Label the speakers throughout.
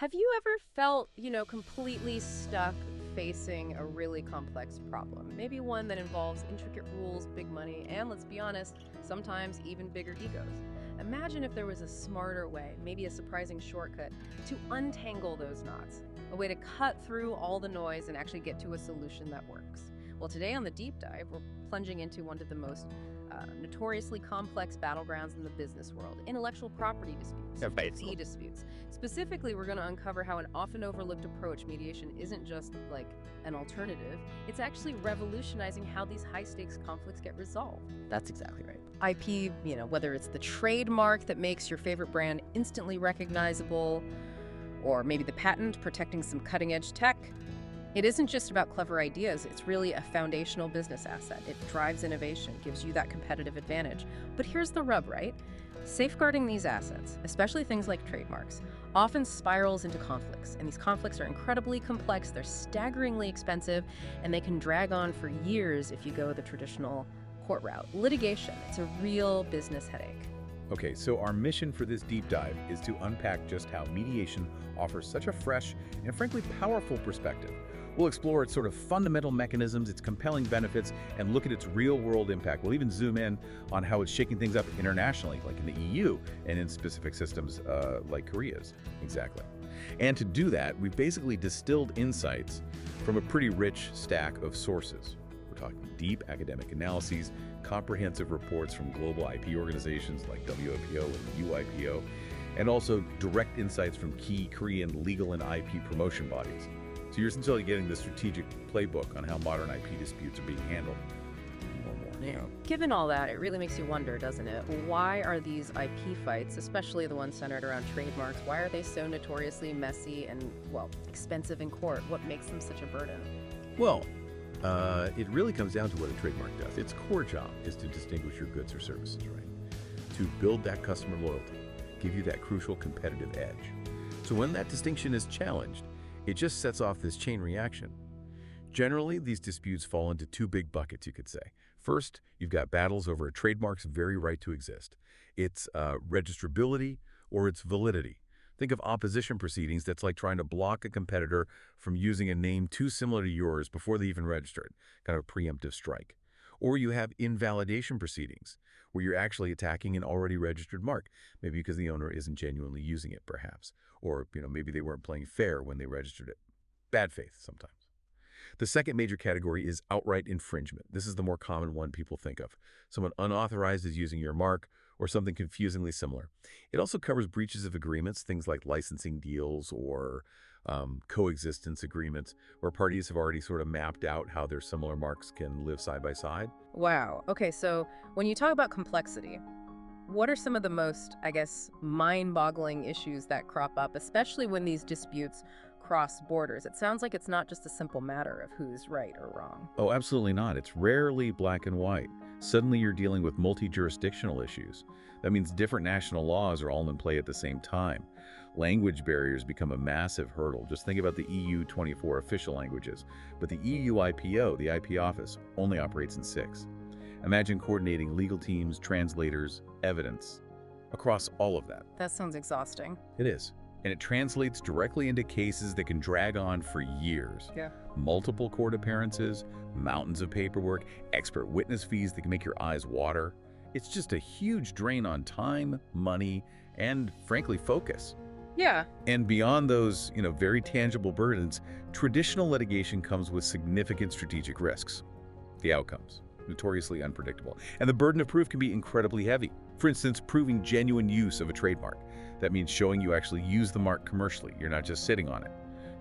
Speaker 1: Have you ever felt, you know, completely stuck facing a really complex problem? Maybe one that involves intricate rules, big money, and let's be honest, sometimes even bigger egos. Imagine if there was a smarter way, maybe a surprising shortcut, to untangle those knots, a way to cut through all the noise and actually get to a solution that works. Well, today on the deep dive, we're plunging into one of the most uh, notoriously complex battlegrounds in the business world intellectual property disputes,
Speaker 2: Yeah, right.
Speaker 1: e disputes. Specifically, we're going to uncover how an often overlooked approach, mediation, isn't just like an alternative, it's actually revolutionizing how these high stakes conflicts get resolved. That's exactly right. IP, you know, whether it's the trademark that makes your favorite brand instantly recognizable, or maybe the patent protecting some cutting edge tech. It isn't just about clever ideas, it's really a foundational business asset. It drives innovation, gives you that competitive advantage. But here's the rub, right? Safeguarding these assets, especially things like trademarks, often spirals into conflicts. And these conflicts are incredibly complex, they're staggeringly expensive, and they can drag on for years if you go the traditional court route. Litigation, it's a real business headache.
Speaker 2: Okay, so our mission for this deep dive is to unpack just how mediation offers such a fresh and frankly powerful perspective. We'll explore its sort of fundamental mechanisms, its compelling benefits, and look at its real-world impact. We'll even zoom in on how it's shaking things up internationally, like in the EU, and in specific systems uh, like Korea's. Exactly. And to do that, we've basically distilled insights from a pretty rich stack of sources. We're talking deep academic analyses, comprehensive reports from global IP organizations like WIPO and UIPO, and also direct insights from key Korean legal and IP promotion bodies. So you're essentially getting the strategic playbook on how modern IP disputes are being handled. More and more.
Speaker 1: Given all that, it really makes you wonder, doesn't it? Why are these IP fights, especially the ones centered around trademarks, why are they so notoriously messy and, well, expensive in court? What makes them such a burden?
Speaker 3: Well, uh, it really comes down to what a trademark does. Its core job is to distinguish your goods or services, right? To build that customer loyalty, give you that crucial competitive edge. So when that distinction is challenged, it just sets off this chain reaction. Generally, these disputes fall into two big buckets, you could say. First, you've got battles over a trademark's very right to exist, its uh, registrability or its validity. Think of opposition proceedings that's like trying to block a competitor from using a name too similar to yours before they even register it, kind of a preemptive strike. Or you have invalidation proceedings, where you're actually attacking an already registered mark, maybe because the owner isn't genuinely using it, perhaps. Or, you know, maybe they weren't playing fair when they registered it. Bad faith, sometimes. The second major category is outright infringement. This is the more common one people think of. Someone unauthorized is using your mark or something confusingly similar. It also covers breaches of agreements, things like licensing deals or um, coexistence agreements, where parties have already sort of mapped out how their similar marks can live side by side.
Speaker 1: Wow. Okay, so when you talk about complexity, what are some of the most, I guess, mind boggling issues that crop up, especially when these disputes cross borders? It sounds like it's not just a simple matter of who's right or wrong.
Speaker 3: Oh, absolutely not. It's rarely black and white. Suddenly you're dealing with multi-jurisdictional issues. That means different national laws are all in play at the same time. Language barriers become a massive hurdle. Just think about the EU 24 official languages. But the EU IPO, the IP office, only operates in six. Imagine coordinating legal teams, translators, evidence across all of that.
Speaker 1: That sounds exhausting.
Speaker 3: It is. And it translates directly into cases that can drag on for years.
Speaker 1: Yeah.
Speaker 3: Multiple court appearances, mountains of paperwork, expert witness fees that can make your eyes water. It's just a huge drain on time, money, and frankly, focus.
Speaker 1: Yeah.
Speaker 3: And beyond those, you know, very tangible burdens, traditional litigation comes with significant strategic risks. The outcomes, notoriously unpredictable. And the burden of proof can be incredibly heavy. For instance, proving genuine use of a trademark. That means showing you actually use the mark commercially. You're not just sitting on it.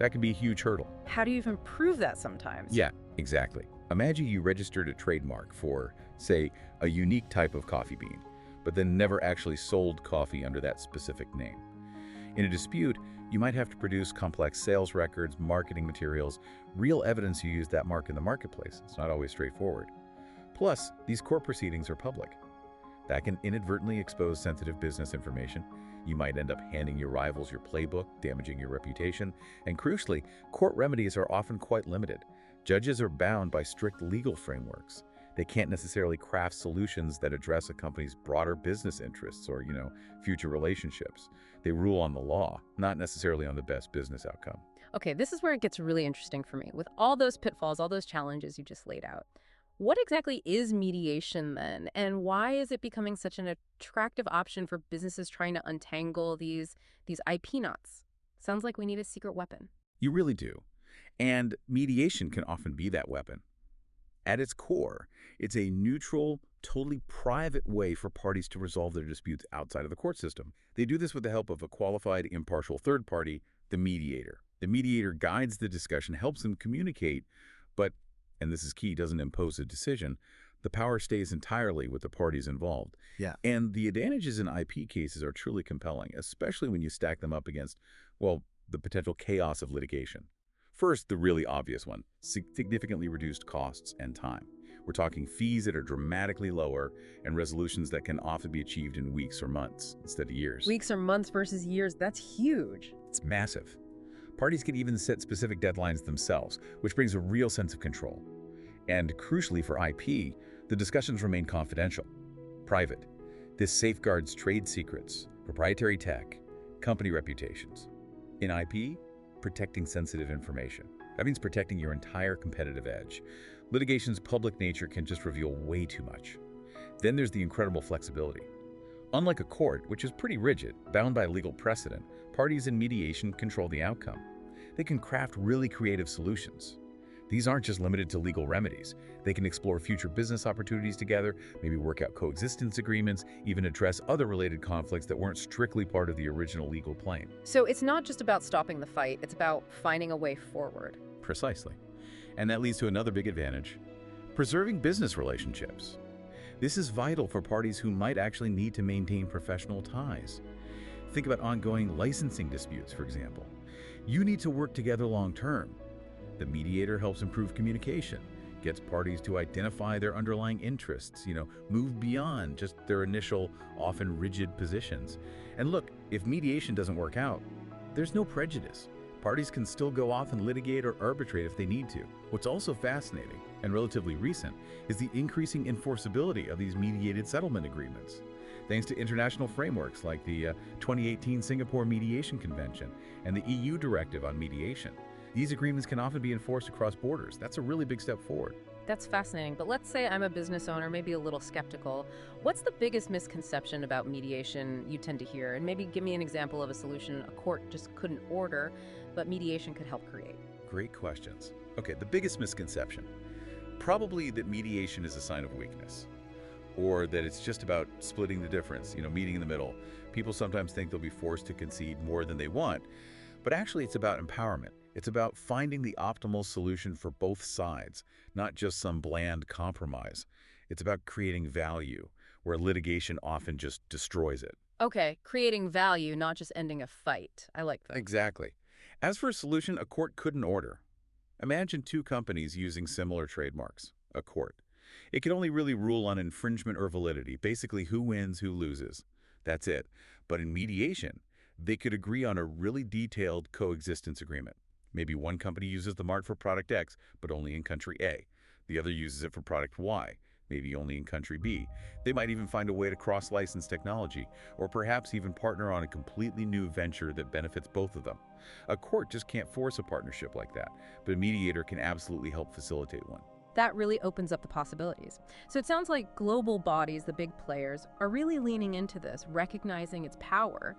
Speaker 3: That can be a huge hurdle.
Speaker 1: How do you even prove that sometimes?
Speaker 3: Yeah, exactly. Imagine you registered a trademark for, say, a unique type of coffee bean, but then never actually sold coffee under that specific name. In a dispute, you might have to produce complex sales records, marketing materials, real evidence you used that mark in the marketplace. It's not always straightforward. Plus, these court proceedings are public. That can inadvertently expose sensitive business information. You might end up handing your rivals your playbook, damaging your reputation. And crucially, court remedies are often quite limited. Judges are bound by strict legal frameworks. They can't necessarily craft solutions that address a company's broader business interests or, you know, future relationships. They rule on the law, not necessarily on the best business outcome.
Speaker 1: Okay, this is where it gets really interesting for me. With all those pitfalls, all those challenges you just laid out, what exactly is mediation then? And why is it becoming such an attractive option for businesses trying to untangle these, these IP knots? Sounds like we need a secret weapon.
Speaker 3: You really do. And mediation can often be that weapon. At its core, it's a neutral, totally private way for parties to resolve their disputes outside of the court system. They do this with the help of a qualified, impartial third party, the mediator. The mediator guides the discussion, helps them communicate, but, and this is key, doesn't impose a decision. The power stays entirely with the parties involved.
Speaker 4: Yeah.
Speaker 3: And the advantages in IP cases are truly compelling, especially when you stack them up against, well, the potential chaos of litigation. First, the really obvious one, significantly reduced costs and time. We're talking fees that are dramatically lower and resolutions that can often be achieved in weeks or months instead of years.
Speaker 1: Weeks or months versus years, that's huge.
Speaker 3: It's massive. Parties can even set specific deadlines themselves, which brings a real sense of control. And crucially for IP, the discussions remain confidential, private. This safeguards trade secrets, proprietary tech, company reputations. In IP, protecting sensitive information. That means protecting your entire competitive edge. Litigation's public nature can just reveal way too much. Then there's the incredible flexibility. Unlike a court, which is pretty rigid, bound by legal precedent, parties in mediation control the outcome. They can craft really creative solutions. These aren't just limited to legal remedies. They can explore future business opportunities together, maybe work out coexistence agreements, even address other related conflicts that weren't strictly part of the original legal claim.
Speaker 1: So it's not just about stopping the fight, it's about finding a way forward.
Speaker 3: Precisely. And that leads to another big advantage, preserving business relationships. This is vital for parties who might actually need to maintain professional ties. Think about ongoing licensing disputes, for example. You need to work together long term. The mediator helps improve communication, gets parties to identify their underlying interests, you know, move beyond just their initial, often rigid positions. And look, if mediation doesn't work out, there's no prejudice. Parties can still go off and litigate or arbitrate if they need to. What's also fascinating, and relatively recent, is the increasing enforceability of these mediated settlement agreements. Thanks to international frameworks like the uh, 2018 Singapore Mediation Convention and the EU Directive on Mediation, these agreements can often be enforced across borders. That's a really big step forward.
Speaker 1: That's fascinating. But let's say I'm a business owner, maybe a little skeptical. What's the biggest misconception about mediation you tend to hear? And maybe give me an example of a solution a court just couldn't order, but mediation could help create.
Speaker 3: Great questions. Okay, the biggest misconception probably that mediation is a sign of weakness or that it's just about splitting the difference, you know, meeting in the middle. People sometimes think they'll be forced to concede more than they want, but actually it's about empowerment. It's about finding the optimal solution for both sides, not just some bland compromise. It's about creating value, where litigation often just destroys it.
Speaker 1: Okay, creating value, not just ending a fight. I like that.
Speaker 3: Exactly. As for a solution, a court couldn't order. Imagine two companies using similar trademarks. A court. It could only really rule on infringement or validity, basically who wins, who loses. That's it. But in mediation, they could agree on a really detailed coexistence agreement. Maybe one company uses the mark for product X, but only in country A. The other uses it for product Y, maybe only in country B. They might even find a way to cross-license technology, or perhaps even partner on a completely new venture that benefits both of them. A court just can't force a partnership like that, but a mediator can absolutely help facilitate one.
Speaker 1: That really opens up the possibilities. So it sounds like global bodies, the big players, are really leaning into this, recognizing its power.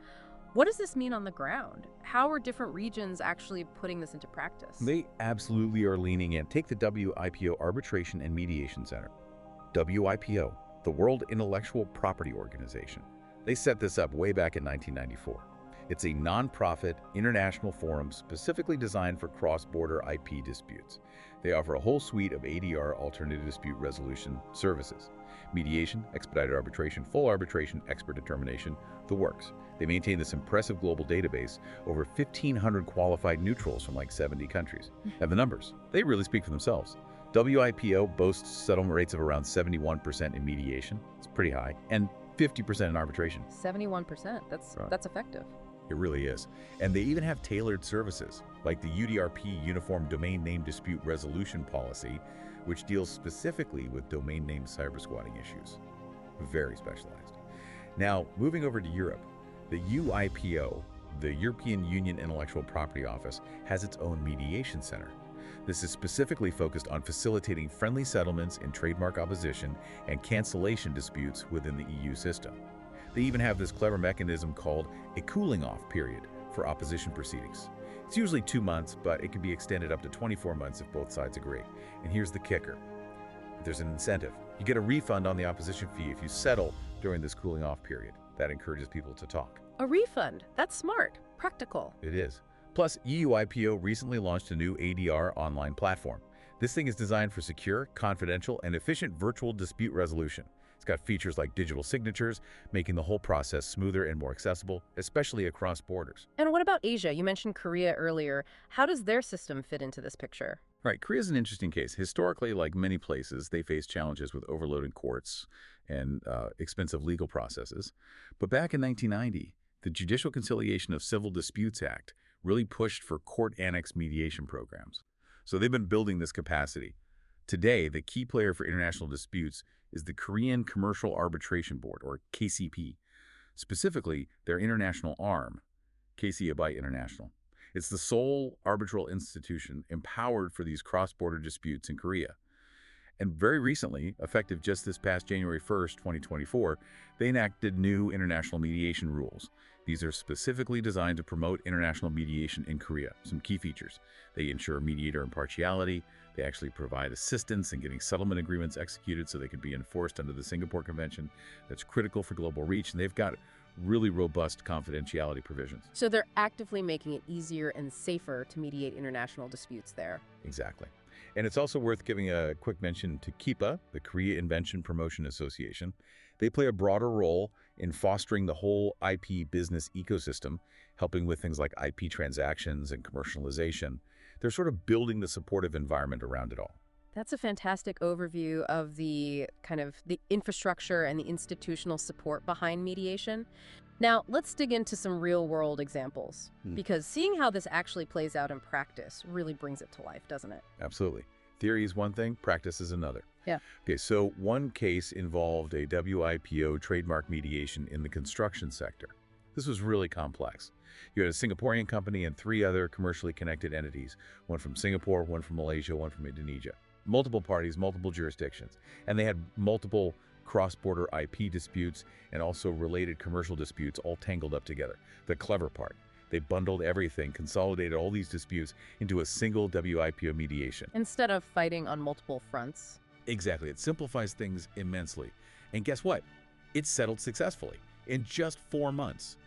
Speaker 1: What does this mean on the ground? How are different regions actually putting this into practice?
Speaker 3: They absolutely are leaning in. Take the WIPO Arbitration and Mediation Center. WIPO, the World Intellectual Property Organization. They set this up way back in 1994. It's a nonprofit international forum specifically designed for cross-border IP disputes. They offer a whole suite of ADR alternative dispute resolution services. Mediation, expedited arbitration, full arbitration, expert determination, the works. They maintain this impressive global database, over 1,500 qualified neutrals from like 70 countries. Mm-hmm. And the numbers, they really speak for themselves. WIPO boasts settlement rates of around 71% in mediation, it's pretty high, and 50% in arbitration.
Speaker 1: 71%, that's,
Speaker 3: Right.
Speaker 1: that's effective.
Speaker 3: It really is. And they even have tailored services. like the UDRP Uniform Domain Name Dispute Resolution Policy, which deals specifically with domain name cybersquatting issues. Very specialized. Now, moving over to Europe, the UIPO, the European Union Intellectual Property Office, has its own mediation center. This is specifically focused on facilitating friendly settlements in trademark opposition and cancellation disputes within the EU system. They even have this clever mechanism called a cooling off period for opposition proceedings. It's usually two months, but it can be extended up to 24 months if both sides agree. And here's the kicker. There's an incentive. You get a refund on the opposition fee if you settle during this cooling off period. That encourages people to talk.
Speaker 1: A refund. That's smart. Practical.
Speaker 3: It is. Plus, EUIPO recently launched a new ADR online platform. This thing is designed for secure, confidential, and efficient virtual dispute resolution. It's got features like digital signatures, making the whole process smoother and more accessible, especially across borders.
Speaker 1: And what about Asia? You mentioned Korea earlier. How does their system fit into this picture?
Speaker 3: Right, Korea is an interesting case. Historically, like many places, they face challenges with overloaded courts and uh, expensive legal processes. But back in 1990, the Judicial Conciliation of Civil Disputes Act really pushed for court annex mediation programs. So they've been building this capacity. Today, the key player for international disputes is the Korean Commercial Arbitration Board, or KCP, specifically their international arm, KC Abai International. It's the sole arbitral institution empowered for these cross-border disputes in Korea. And very recently, effective just this past January 1st, 2024, they enacted new international mediation rules. These are specifically designed to promote international mediation in Korea. Some key features. They ensure mediator impartiality. They actually provide assistance in getting settlement agreements executed so they can be enforced under the Singapore Convention. That's critical for global reach. And they've got really robust confidentiality provisions.
Speaker 1: So they're actively making it easier and safer to mediate international disputes there.
Speaker 3: Exactly. And it's also worth giving a quick mention to KIPA, the Korea Invention Promotion Association. They play a broader role in fostering the whole IP business ecosystem, helping with things like IP transactions and commercialization. They're sort of building the supportive environment around it all.
Speaker 1: That's a fantastic overview of the kind of the infrastructure and the institutional support behind mediation. Now, let's dig into some real-world examples,
Speaker 3: Hmm.
Speaker 1: because seeing how this actually plays out in practice really brings it to life, doesn't it?
Speaker 3: Absolutely. Theory is one thing, practice is another.
Speaker 1: Yeah.
Speaker 3: Okay, so one case involved a WIPO trademark mediation in the construction sector. This was really complex. You had a Singaporean company and three other commercially connected entities, one from Singapore, one from Malaysia, one from Indonesia. Multiple parties, multiple jurisdictions, and they had multiple cross-border IP disputes and also related commercial disputes all tangled up together. The clever part, they bundled everything, consolidated all these disputes into a single WIPO mediation.
Speaker 1: Instead of fighting on multiple fronts.
Speaker 3: Exactly. It simplifies things immensely. And guess what? It settled successfully in just four months.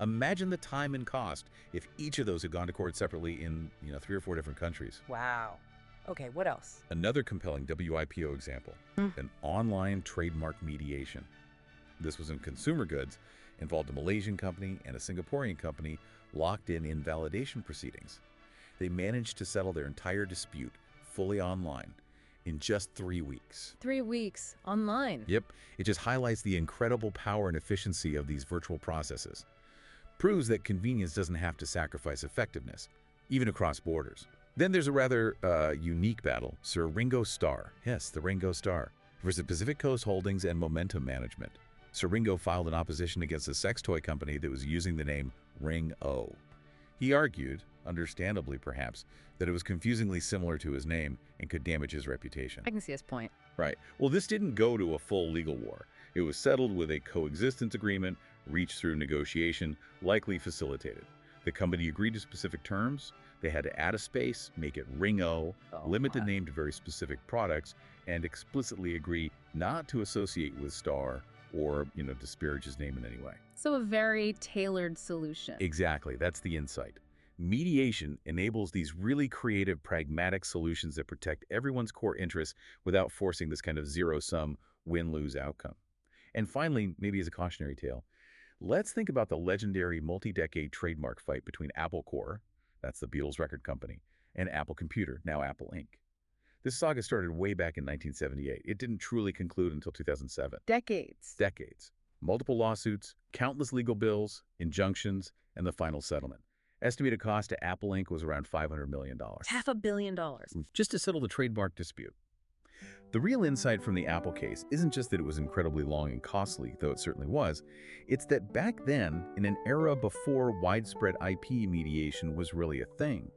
Speaker 3: Imagine the time and cost if each of those had gone to court separately in you know three or four different countries.
Speaker 1: Wow. Okay, what else?
Speaker 3: Another compelling WIPO example,
Speaker 1: Hmm.
Speaker 3: an online trademark mediation. This was in consumer goods, involved a Malaysian company and a Singaporean company locked in invalidation proceedings. They managed to settle their entire dispute fully online in just three weeks.
Speaker 1: Three weeks online.
Speaker 3: Yep, it just highlights the incredible power and efficiency of these virtual processes. Proves that convenience doesn't have to sacrifice effectiveness, even across borders. Then there's a rather uh, unique battle, Sir Ringo Starr. Yes, the Ringo Starr. Versus Pacific Coast Holdings and Momentum Management. Sir Ringo filed an opposition against a sex toy company that was using the name Ring O. He argued, understandably perhaps, that it was confusingly similar to his name and could damage his reputation.
Speaker 1: I can see his point.
Speaker 3: Right. Well, this didn't go to a full legal war. It was settled with a coexistence agreement reached through negotiation, likely facilitated. The company agreed to specific terms. They had to add a space, make it Ring-O,
Speaker 1: Oh,
Speaker 3: limit the name to very specific products, and explicitly agree not to associate with Star or, you know, disparage his name in any way.
Speaker 1: So a very tailored solution.
Speaker 3: Exactly. That's the insight. Mediation enables these really creative, pragmatic solutions that protect everyone's core interests without forcing this kind of zero-sum win-lose outcome. And finally, maybe as a cautionary tale, let's think about the legendary multi-decade trademark fight between Apple Corps, that's the Beatles record company, and Apple Computer, now Apple Inc. This saga started way back in 1978. It didn't truly conclude until 2007
Speaker 1: Decades.
Speaker 3: decades, multiple lawsuits, countless legal bills, injunctions, and the final settlement. Estimated cost to Apple Inc. was around $500 million.
Speaker 1: Half a billion dollars.
Speaker 3: Just to settle the trademark dispute. The real insight from the Apple case isn't just that it was incredibly long and costly, though it certainly was. It's that back then, in an era before widespread IP mediation was really a thing,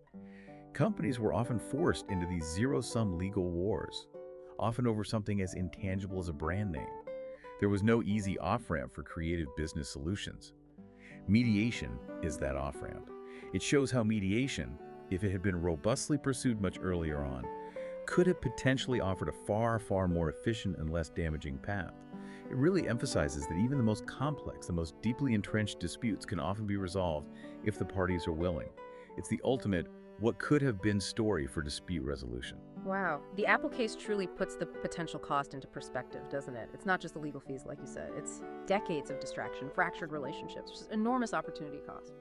Speaker 3: companies were often forced into these zero-sum legal wars, often over something as intangible as a brand name. There was no easy off-ramp for creative business solutions. Mediation is that off-ramp. It shows how mediation, if it had been robustly pursued much earlier on, could have potentially offered a far, far more efficient and less damaging path. It really emphasizes that even the most complex, the most deeply entrenched disputes can often be resolved if the parties are willing. It's the ultimate what could have been story for dispute resolution.
Speaker 1: Wow. The Apple case truly puts the potential cost into perspective, doesn't it? It's not just the legal fees, like you said. It's decades of distraction, fractured relationships, just enormous opportunity cost.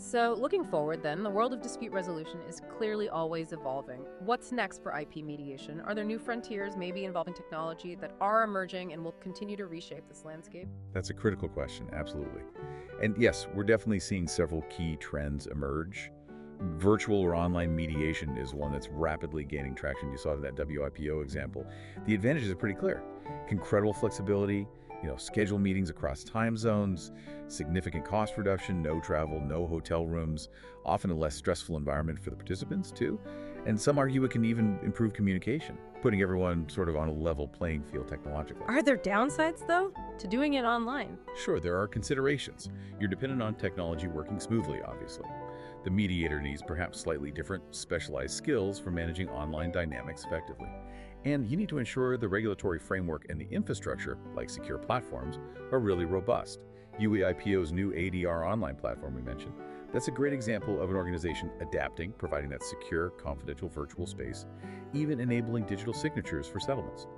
Speaker 1: So, looking forward then, the world of dispute resolution is clearly always evolving. What's next for IP mediation? Are there new frontiers, maybe involving technology, that are emerging and will continue to reshape this landscape?
Speaker 3: That's a critical question, absolutely. And yes, we're definitely seeing several key trends emerge. Virtual or online mediation is one that's rapidly gaining traction. You saw that WIPO example. The advantages are pretty clear. Incredible flexibility, you know, schedule meetings across time zones, significant cost reduction, no travel, no hotel rooms, often a less stressful environment for the participants too. And some argue it can even improve communication, putting everyone sort of on a level playing field technologically.
Speaker 1: Are there downsides, though, to doing it online?
Speaker 3: Sure, there are considerations. You're dependent on technology working smoothly, obviously. The mediator needs perhaps slightly different, specialized skills for managing online dynamics effectively. And you need to ensure the regulatory framework and the infrastructure, like secure platforms, are really robust. UEIPO's new ADR online platform we mentioned, that's a great example of an organization adapting, providing that secure, confidential virtual space, even enabling digital signatures for settlements.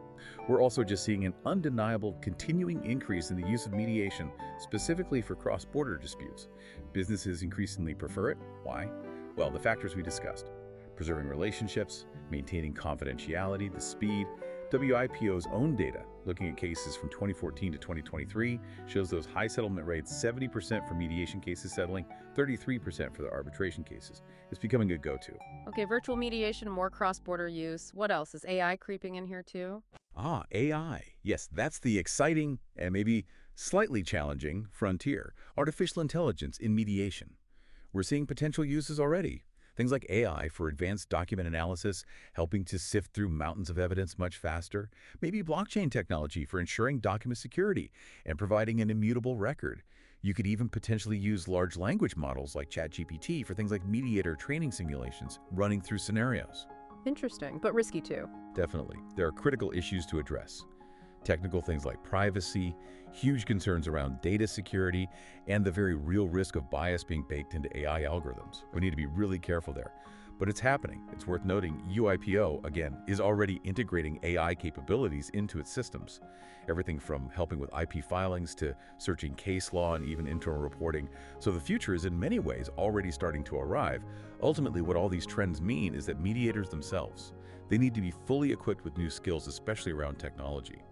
Speaker 3: We're also just seeing an undeniable continuing increase in the use of mediation, specifically for cross-border disputes. Businesses increasingly prefer it. Why? Well, the factors we discussed. Preserving relationships, maintaining confidentiality, the speed. WIPO's own data, looking at cases from 2014 to 2023, shows those high settlement rates 70% for mediation cases settling, 33% for the arbitration cases. It's becoming a go-to.
Speaker 1: Okay, virtual mediation, more cross-border use. What else? Is AI creeping in here too?
Speaker 3: Ah, AI. Yes, that's the exciting and maybe slightly challenging frontier. Artificial intelligence in mediation. We're seeing potential uses already. Things like AI for advanced document analysis, helping to sift through mountains of evidence much faster. Maybe blockchain technology for ensuring document security and providing an immutable record. You could even potentially use large language models like ChatGPT for things like mediator training simulations running through scenarios.
Speaker 1: Interesting, but risky too.
Speaker 3: Definitely. There are critical issues to address. Technical things like privacy, huge concerns around data security, and the very real risk of bias being baked into AI algorithms. We need to be really careful there. But it's happening. It's worth noting UIPO, again, is already integrating AI capabilities into its systems. Everything from helping with IP filings to searching case law and even internal reporting. So the future is in many ways already starting to arrive. Ultimately, what all these trends mean is that mediators themselves, they need to be fully equipped with new skills, especially around technology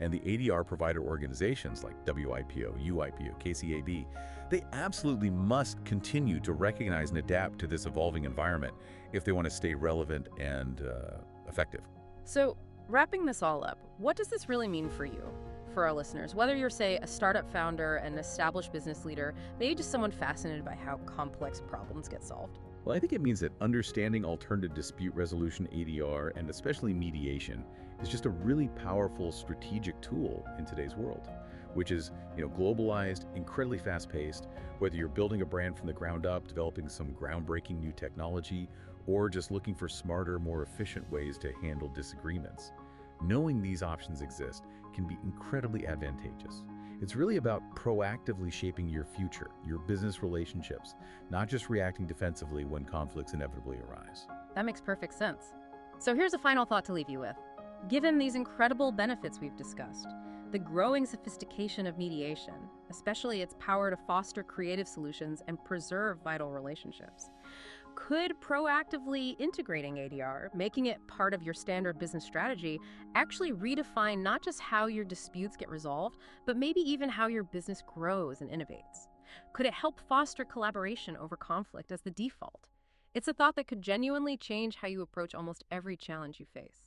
Speaker 3: and the ADR provider organizations like WIPO, UIPO, KCAB, they absolutely must continue to recognize and adapt to this evolving environment if they want to stay relevant and uh, effective.
Speaker 1: So, wrapping this all up, what does this really mean for you? For our listeners, whether you're, say, a startup founder, an established business leader, maybe just someone fascinated by how complex problems get solved.
Speaker 3: Well, I think it means that understanding alternative dispute resolution ADR and especially mediation is just a really powerful strategic tool in today's world, which is, you know, globalized, incredibly fast-paced, whether you're building a brand from the ground up, developing some groundbreaking new technology, or just looking for smarter, more efficient ways to handle disagreements. Knowing these options exist can be incredibly advantageous. It's really about proactively shaping your future, your business relationships, not just reacting defensively when conflicts inevitably arise.
Speaker 1: That makes perfect sense. So here's a final thought to leave you with. Given these incredible benefits we've discussed, the growing sophistication of mediation, especially its power to foster creative solutions and preserve vital relationships, could proactively integrating ADR, making it part of your standard business strategy, actually redefine not just how your disputes get resolved, but maybe even how your business grows and innovates. Could it help foster collaboration over conflict as the default? It's a thought that could genuinely change how you approach almost every challenge you face.